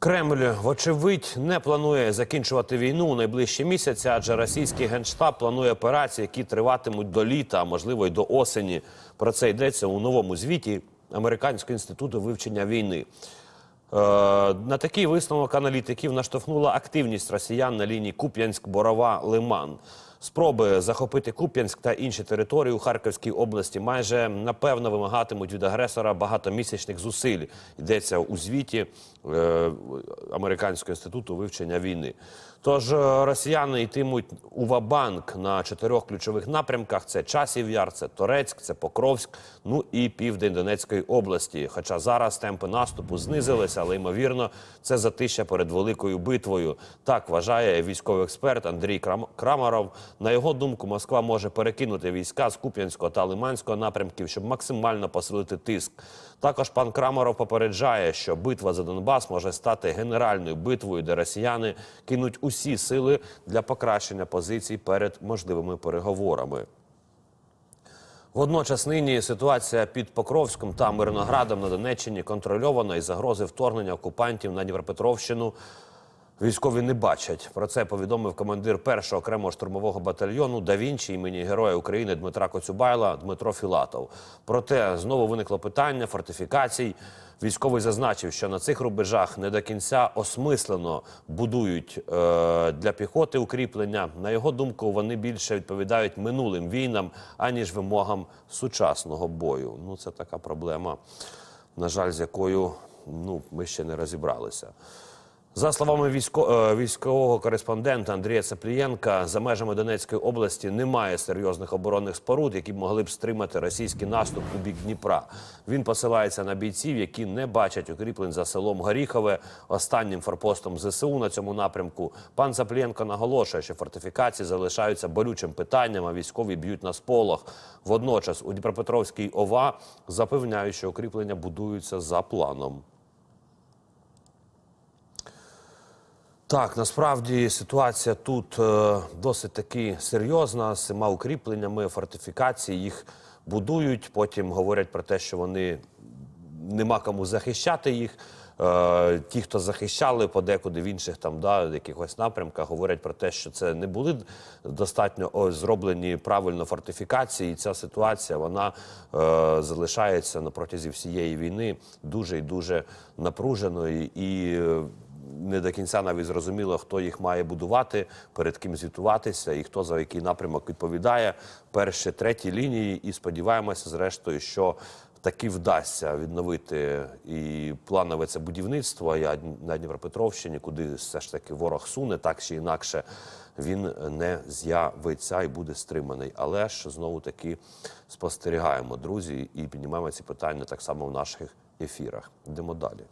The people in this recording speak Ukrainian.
Кремль, вочевидь, не планує закінчувати війну у найближчі місяці, адже російський генштаб планує операції, які триватимуть до літа, а можливо й до осені. Про це йдеться у новому звіті Американського інституту вивчення війни. Е, на такий висновок аналітиків наштовхнула активність росіян на лінії Куп'янськ-Борова-Лиман. Спроби захопити Куп'янськ та інші території у Харківській області майже напевно вимагатимуть від агресора багатомісячних зусиль. Йдеться у звіті е, Американського інституту вивчення війни. Тож е, росіяни йтимуть у Вабанк на чотирьох ключових напрямках: це Часів Яр, це Торецьк, це Покровськ, ну і південь Донецької області. Хоча зараз темпи наступу знизилися, але ймовірно, це затища перед великою битвою. Так вважає військовий експерт Андрій Крам- Крамаров. На його думку, Москва може перекинути війська з Куп'янського та Лиманського напрямків, щоб максимально посилити тиск. Також пан Крамаров попереджає, що битва за Донбас може стати генеральною битвою, де росіяни кинуть усі сили для покращення позицій перед можливими переговорами. Водночас нині ситуація під Покровськом та Мирноградом на Донеччині контрольована і загрози вторгнення окупантів на Дніпропетровщину військові не бачать. Про це повідомив командир першого окремого штурмового батальйону Да Вінчі імені Героя України Дмитра Коцюбайла Дмитро Філатов. Проте знову виникло питання фортифікацій. Військовий зазначив, що на цих рубежах не до кінця осмислено будують е, для піхоти укріплення. На його думку, вони більше відповідають минулим війнам, аніж вимогам сучасного бою. Ну, це така проблема, на жаль, з якою ну, ми ще не розібралися. За словами військо, е, військового кореспондента Андрія Цеплієнка, за межами Донецької області немає серйозних оборонних споруд, які могли б стримати російський наступ у бік Дніпра. Він посилається на бійців, які не бачать укріплень за селом Горіхове, останнім форпостом ЗСУ на цьому напрямку. Пан Цеплієнко наголошує, що фортифікації залишаються болючим питанням, а військові б'ють на сполох. Водночас у Дніпропетровській ОВА запевняють, що укріплення будуються за планом. Так, насправді ситуація тут е, досить таки серйозна з цими укріпленнями, фортифікації їх будують. Потім говорять про те, що вони нема кому захищати їх. Е, ті, хто захищали подекуди в інших там да, якихось напрямках, говорять про те, що це не були достатньо зроблені правильно фортифікації. І ця ситуація вона е, залишається на протязі всієї війни дуже і дуже напруженою і. Не до кінця навіть зрозуміло, хто їх має будувати, перед ким звітуватися і хто за який напрямок відповідає. Перші треті лінії, і сподіваємося, зрештою, що таки вдасться відновити і планове це будівництво я на Дніпропетровщині, куди все ж таки ворог суне, так чи інакше він не з'явиться і буде стриманий. Але ж знову таки спостерігаємо, друзі, і піднімаємо ці питання так само в наших ефірах. Йдемо далі.